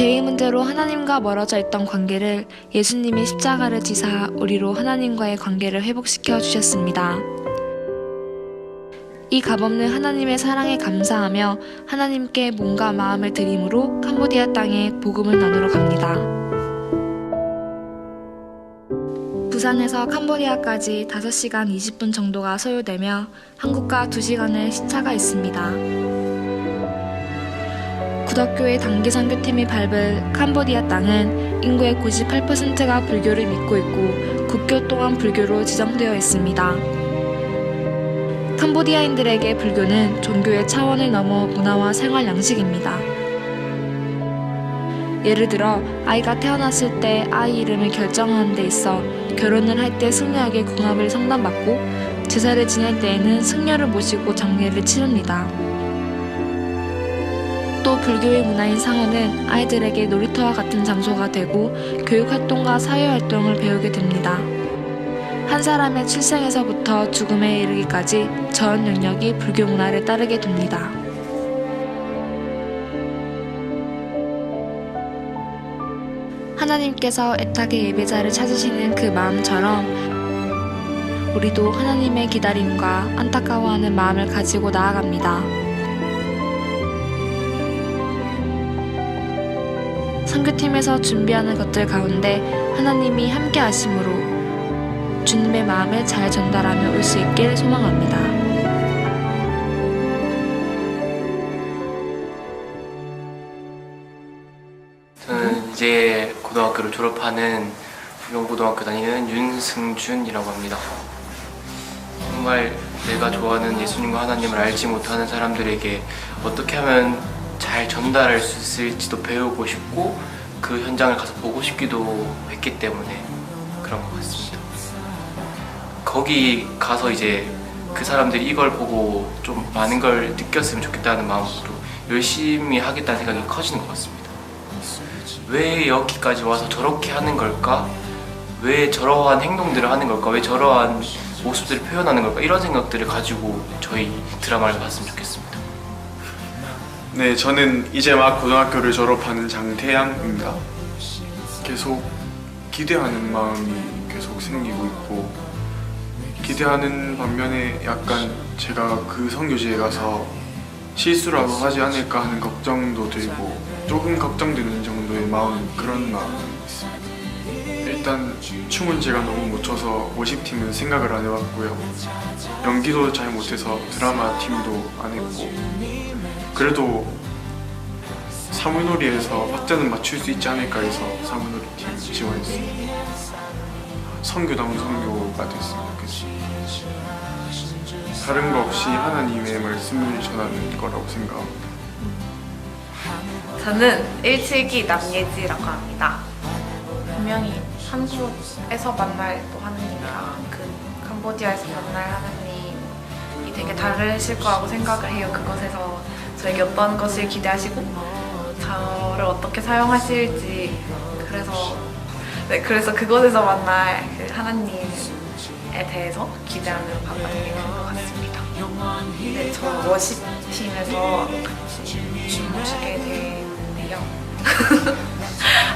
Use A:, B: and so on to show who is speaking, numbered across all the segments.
A: 죄의 문제로 하나님과 멀어져 있던 관계를 예수님이 십자가를 지사 우리로 하나님과의 관계를 회복시켜 주셨습니다. 이 값없는 하나님의 사랑에 감사하며 하나님께 몸과 마음을 드림으로 캄보디아 땅에 복음을 나누러 갑니다. 부산에서 캄보디아까지 5시간 20분 정도가 소요되며 한국과 2시간의 시차가 있습니다. 구덕교의 단기 선교팀이 밟을 캄보디아 땅은 인구의 98%가 불교를 믿고 있고 국교 또한 불교로 지정되어 있습니다. 캄보디아인들에게 불교는 종교의 차원을 넘어 문화와 생활 양식입니다. 예를 들어 아이가 태어났을 때 아이 이름을 결정하는 데 있어 결혼을 할 때 승려에게 궁합을 상담받고 제사를 지낼 때에는 승려를 모시고 장례를 치릅니다. 또 불교의 문화인 상어는 아이들에게 놀이터와 같은 장소가 되고 교육활동과 사회활동을 배우게 됩니다. 한 사람의 출생에서부터 죽음에 이르기까지 전 영역이 불교 문화를 따르게 됩니다. 하나님께서 애타게 예배자를 찾으시는 그 마음처럼 우리도 하나님의 기다림과 안타까워하는 마음을 가지고 나아갑니다. 선교팀에서 준비하는 것들 가운데 하나님이 함께 하심으로 주님의 마음을 잘 전달하며 올 수 있길 소망합니다.
B: 저는 이제 고등학교를 졸업하는 부경고등학교 다니는 윤승준이라고 합니다. 정말 내가 좋아하는 예수님과 하나님을 알지 못하는 사람들에게 어떻게 하면 잘 전달할 수 있을지도 배우고 싶고 그 현장을 가서 보고 싶기도 했기 때문에 그런 것 같습니다. 거기 가서 이제 그 사람들이 이걸 보고 좀 많은 걸 느꼈으면 좋겠다는 마음으로 열심히 하겠다는 생각이 커지는 것 같습니다. 왜 여기까지 와서 저렇게 하는 걸까? 왜 저러한 행동들을 하는 걸까? 왜 저러한 모습들을 표현하는 걸까? 이런 생각들을 가지고 저희 드라마를 봤으면 좋겠습니다.
C: 네, 저는 이제 막 고등학교를 졸업하는 장태양입니다. 계속 기대하는 마음이 계속 생기고 있고 기대하는 반면에 약간 제가 그 성교지에 가서 실수라도 하지 않을까 하는 걱정도 들고 조금 걱정되는 정도의 마음 그런 마음이 있습니다. 일단 춤은 제가 너무 못 춰서 50팀은 생각을 안 해봤고요. 연기도 잘 못해서 드라마 팀도 안 했고 그래도 사물놀이에서 박자는 맞출 수 있지 않을까 해서 사물놀이 팀 지원했습니다. 성교다운 성교가 됐으면 좋겠습니다. 다른 거 없이 하나님의 말씀을 전하는 거라고 생각합니다.
D: 저는 일칠기 남예지라고 합니다. 분명히 한국에서 만날 또 하느님이랑 그 캄보디아에서 만날 하느님이 되게 다르실 거라고 생각을 해요. 그것에서 저에게 어떤 것을 기대하시고 저를 어떻게 사용하실지 그래서 네 그래서 그곳에서 만날 그 하나님에 대해서 기대하는 바가 되게 큰 것 같습니다. 네, 저 워십팀에서 같이 춤을 추게 됐는데요.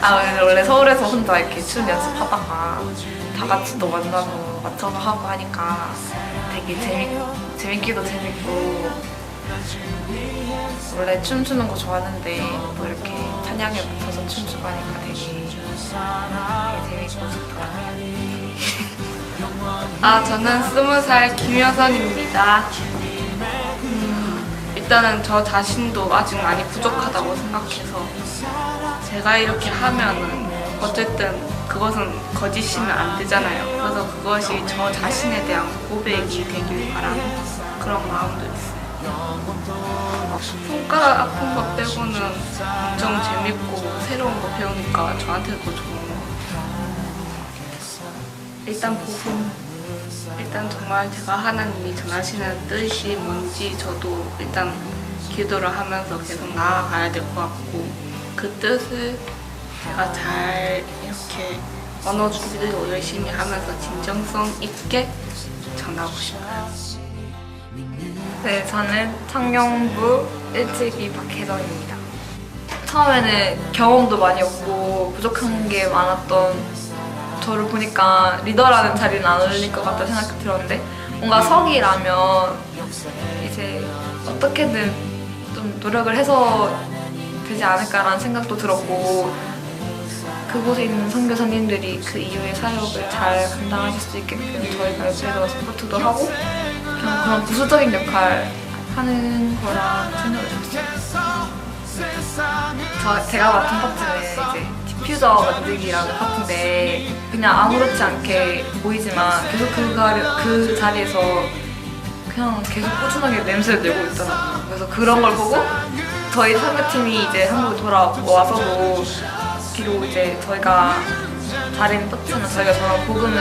D: 아, 원래 서울에서 혼자 이렇게 춤 연습하다가 다 같이 또 만나서 맞춰서 하고 하니까 되게 재밌, 재밌기도 재밌고 원래 춤추는 거 좋아하는데 또 이렇게 찬양에 맞춰서 춤추고 하니까 되게, 재밌고 좋더라고요.
E: 아, 저는 스무 살 김여선입니다. 음, 일단은 저 자신도 아직 많이 부족하다고 생각해서 제가 이렇게 하면은 어쨌든 그것은 거짓이면 안 되잖아요. 그래서 그것이 저 자신에 대한 고백이 되길 바라는 그런 마음도. 손가락 아픈 것 빼고는 엄청 재밌고 새로운 거 배우니까 저한테도 좋은 것 같아요. 일단 복음 일단 정말 제가 하나님이 전하시는 뜻이 뭔지 저도 일단 기도를 하면서 계속 나아가야 될 것 같고 그 뜻을 제가 잘 이렇게 언어 준비도 열심히 하면서 진정성 있게 전하고 싶어요.
D: 네, 저는 청년부 일찍이 박혜정입니다.
F: 처음에는 경험도 많이 없고 부족한 게 많았던 저를 보니까 리더라는 자리는 안 어울릴 것 같다 생각이 들었는데 뭔가 석이라면 이제 어떻게든 좀 노력을 해서 되지 않을까라는 생각도 들었고 그곳에 있는 선교사님들이 그 이후의 사역을 잘 감당하실 수 있게끔 저희가 옆에서 서포트도 하고 그런 부수적인 역할 하는 거라 생각을 했어요. 저 제가 맡은 파트는 이제 디퓨저 만들기라는 파트인데 그냥 아무렇지 않게 보이지만 계속 그, 자리, 그 자리에서 그냥 계속 꾸준하게 냄새를 내고 있더라고요. 그래서 그런 걸 보고 저희 선교팀이 이제 한국에 돌아와서도 비록 이제 저희가 자리는 떴지만 저희가 저런 복음을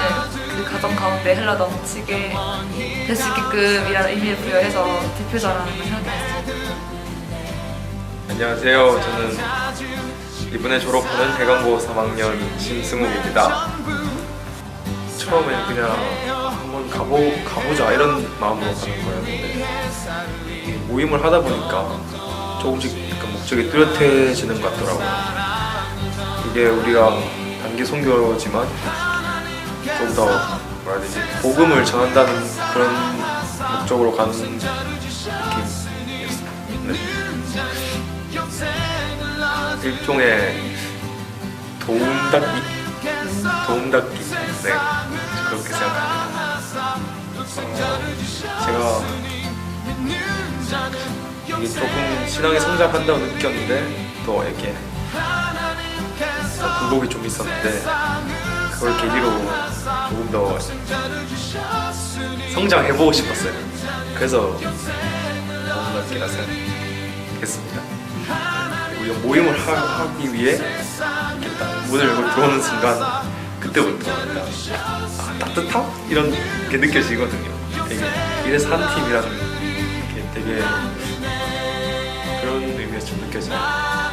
F: 그 가정 가운데 흘러 넘치게 될 수 있게끔 이라는 의미를 부여해서 디퓨저라는 걸 생각했어요.
G: 안녕하세요. 저는 이번에 졸업하는 대강고 3학년 심승욱입니다. 처음에는 그냥 한번 가보, 가보자 이런 마음으로 가는 거였는데 이 모임을 하다 보니까 조금씩 목적이 뚜렷해지는 것 같더라고요. 이게 우리가 단기 선교지만 좀 더 뭐라 해야 되지 복음을 전한다는 그런 목적으로 가는 느낌이었어요. 네. 일종의 도움닫기? 도움닫기. 네. 그렇게 생각합니다. 어, 제가 이게 조금 신앙이 성장한다고 느꼈는데 또 이렇게 굴곡이 좀 있었는데 그걸 계기로 조금 더 성장해보고 싶었어요. 그래서 도움닫기라 생각했습니다. 그리고 이 모임을 하, 기 위해 딱 문을 열고 들어오는 순간 그때부터 아, 따뜻함 이런 게 느껴지거든요. 되게 이래서 한 팀이라는 게 되게 그런 의미에서 좀 느껴져요.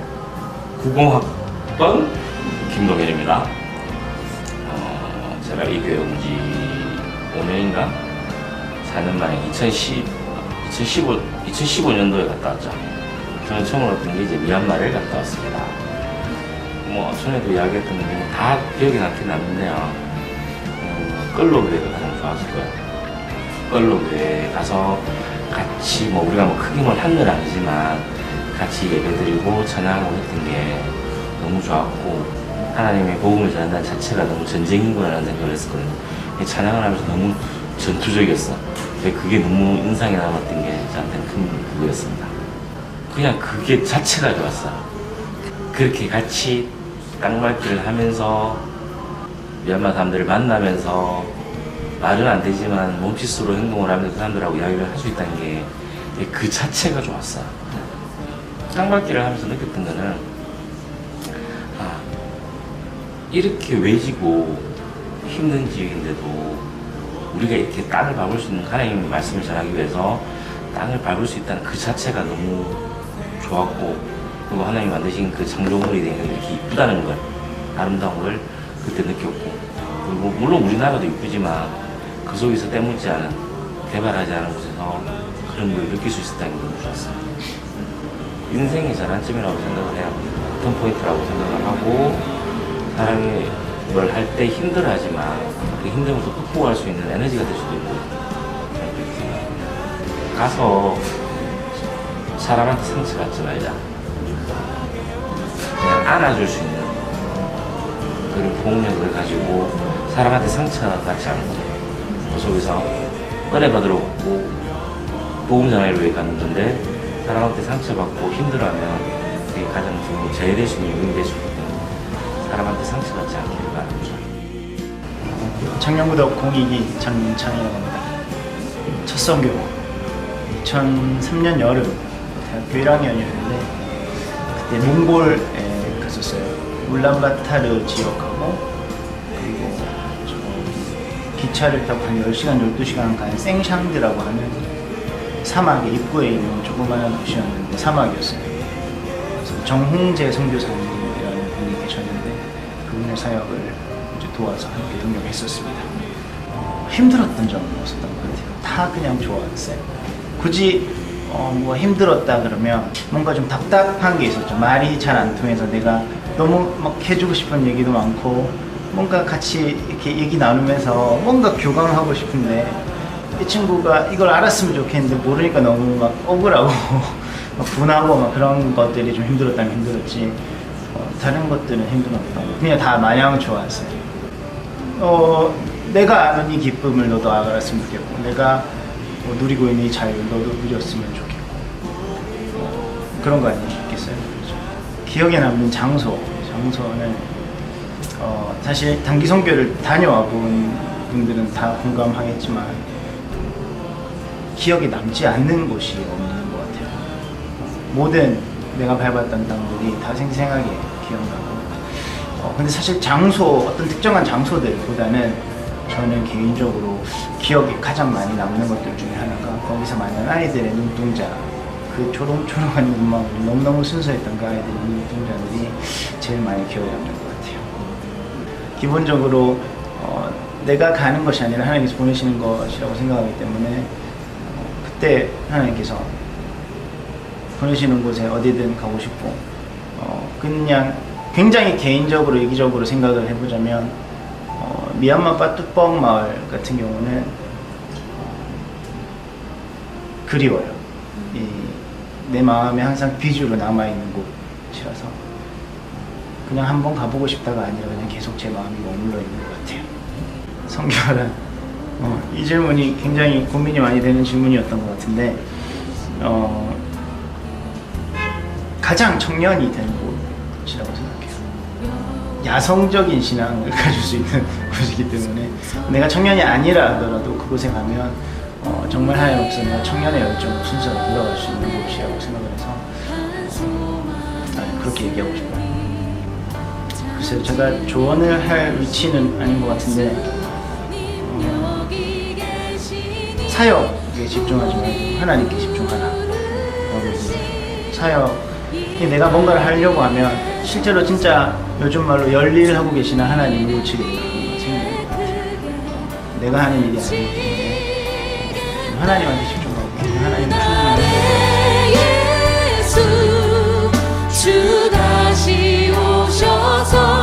H: 구공학번 김동현입니다. 어, 제가 이 교회 온 지 5년인가 4년 만에 2010, 2015, 2015년도에 갔다 왔죠. 저는 처음 왔던 게 이제 미얀마를 갔다 왔습니다. 뭐 전에도 이야기했던 게 다 기억에 남긴 남는데요. 음, 끌로교회가 가장 좋았고요. 언론교회 가서 같이 뭐 우리가 뭐 크게 뭘 한 건 아니지만 같이 예배드리고 찬양하고 했던 게 너무 좋았고 하나님의 복음을 전한다는 자체가 너무 전쟁인 거라는 생각을 했었거든요. 이 찬양을 하면서 너무 전투적이었어. 근데 그게 너무 인상에 남았던 게 저한테는 큰 그거였습니다. 그냥 그게 자체가 좋았어. 그렇게 같이 땅밟기를 하면서 미얀마 사람들을 만나면서 말은 안 되지만 몸짓으로 행동을 하면서 그 사람들하고 이야기를 할 수 있다는 게 그 자체가 좋았어. 땅밟기를 하면서 느꼈던 거는 아, 이렇게 외지고 힘든 지역인데도 우리가 이렇게 땅을 밟을 수 있는 하나님의 말씀을 전하기 위해서 땅을 밟을 수 있다는 그 자체가 너무 좋았고 그리고 하나님 만드신 그 창조물이 되는 이렇게 이쁘다는 걸 아름다운 걸 그때 느꼈고 그리고 물론 우리나라도 이쁘지만 그 속에서 때묻지 않은 개발하지 않은 곳에서 그런 걸 느낄 수 있었다는 게 너무 좋았어요. 인생의 전환점이라고 생각을 해요. 어떤 포인트라고 생각을 하고 사람이 뭘 할 때 힘들어하지만 그 힘듦을 또 극복할 수 있는 에너지가 될 수도 있고. 가서 사람한테 상처 받지 말자. 그냥 안아줄 수 있는 그런 폭력을 가지고 사람한테 상처 받지 않고 그 속에서 은혜 받으러 복음 전하러 왜 가는 건데 사람한테 상처받고 힘들어하면 그게 가장 좋은 수 있기 때문에 사람한테 상처받지 않기를 바랍니다.
I: 청년구덕 공익이 장창이라고 합니다. 첫 선교 2003년 여름 대학교 1학년이었는데 그때 몽골에 갔었어요. 울란바타르 지역하고 그리고 저 기차를 타고 한 10시간, 12시간 간 생샹드라고 하는 사막의 입구에 있는 조그마한 도시였는데 사막이었어요. 그래서 정홍재 선교사님이라는 분이 계셨는데 그분의 사역을 이제 도와서 함께 동역했었습니다. 어, 힘들었던 점은 없었던 것 같아요. 다 그냥 좋았어요. 굳이 어, 뭐 힘들었다 그러면 뭔가 좀 답답한 게 있었죠. 말이 잘 안 통해서 내가 너무 막 해주고 싶은 얘기도 많고 뭔가 같이 이렇게 얘기 나누면서 뭔가 교감하고 싶은데 이 친구가 이걸 알았으면 좋겠는데 모르니까 너무 막 억울하고 막 분하고 막 그런 것들이 좀 힘들었다면 힘들었지 어, 다른 것들은 힘들었던 거 그냥 다 마냥 좋았어요. 어, 내가 아는 이 기쁨을 너도 알았으면 좋겠고 내가 뭐 누리고 있는 이 자유를 너도 누렸으면 좋겠고 어, 그런 거 아니겠어요? 그렇죠. 기억에 남는 장소 장소는 어, 사실 단기 선교를 다녀와 본 분들은 다 공감하겠지만 기억에 남지 않는 곳이 없는 것 같아요. 모든 내가 밟았던 땅들이 다 생생하게 기억나고 어, 근데 사실 장소, 어떤 특정한 장소들보다는 저는 개인적으로 기억에 가장 많이 남는 것들 중에 하나가 거기서 만난 아이들의 눈동자, 그 초롱초롱한 눈망울, 너무너무 순수했던 그 아이들의 눈동자들이 제일 많이 기억에 남는 것 같아요. 기본적으로 어, 내가 가는 것이 아니라 하나님께서 보내시는 것이라고 생각하기 때문에 어, 그때 하나님께서 보내시는 곳에 어디든 가고 싶고 어, 그냥 굉장히 개인적으로 이기적으로 생각을 해보자면 어, 미얀마 빠뚜뻥 마을 같은 경우는 어, 그리워요. 이, 내 마음에 항상 비주로 남아있는 곳이라서 그냥 한번 가보고 싶다가 아니라 그냥 계속 제 마음이 머물러 있는 것 같아요. 성결한 어, 이 질문이 굉장히 고민이 많이 되는 질문이었던 것 같은데 어, 가장 청년이 된 곳이라고 생각해요. 야성적인 신앙을 가질 수 있는 곳이기 때문에 내가 청년이 아니라 하더라도 그곳에 가면 어, 정말 내가 청년의 열정을 순수하게 돌아갈 수 있는 곳이라고 생각을 해서 어, 아, 그렇게 얘기하고 싶어요. 글쎄요, 제가 조언을 할 위치는 아닌 것 같은데 사역에 집중하지 말고 하나님께 집중하라. 사역이 내가 뭔가를 하려고 하면 실제로 진짜 요즘 말로 열일 하고 계시는 하나님을 것 같아요. 내가 하는 일이 아니기 하나님한테 집중하고 하나님을 충분히
J: 주 다시 오셔서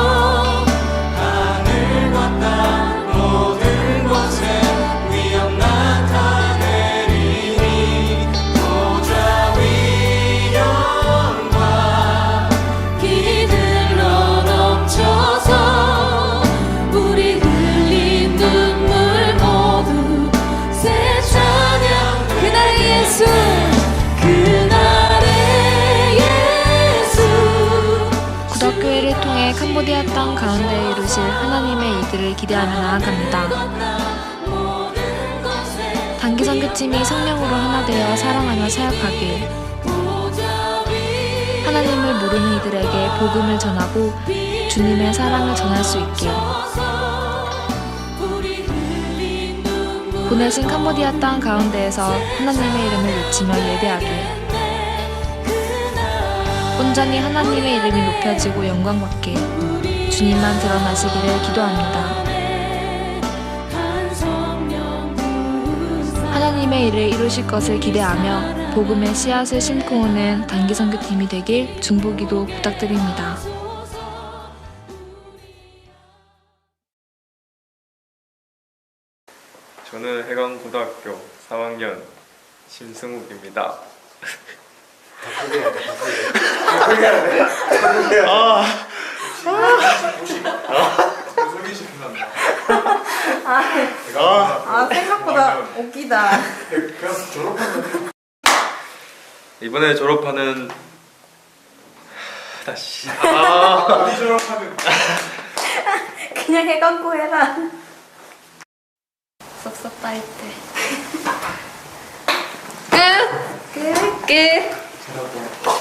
A: 일들을 기대하며 나아갑니다. 단기 선교팀이 성령으로 하나 되어 사랑하며 사역하길. 하나님을 모르는 이들에게 복음을 전하고 주님의 사랑을 전할 수 있길. 보내신 캄보디아 땅 가운데에서 하나님의 이름을 외치며 예배하길. 온전히 하나님의 이름이 높여지고 영광받길 주님만 드러나시기를 기도합니다. 하나님의 일을 이루실 것을 기대하며 복음의 씨앗을 심고 오는 단기 선교팀이 되길 중보기도 부탁드립니다.
G: 저는 해강고등학교 3학년 심승욱입니다.
F: 아 웃기다.
G: 이번에 졸업하는 다시
F: 그냥 해감고 해라.
E: 섭섭할 때.
F: 끝.
K: 끝.
L: 새롭게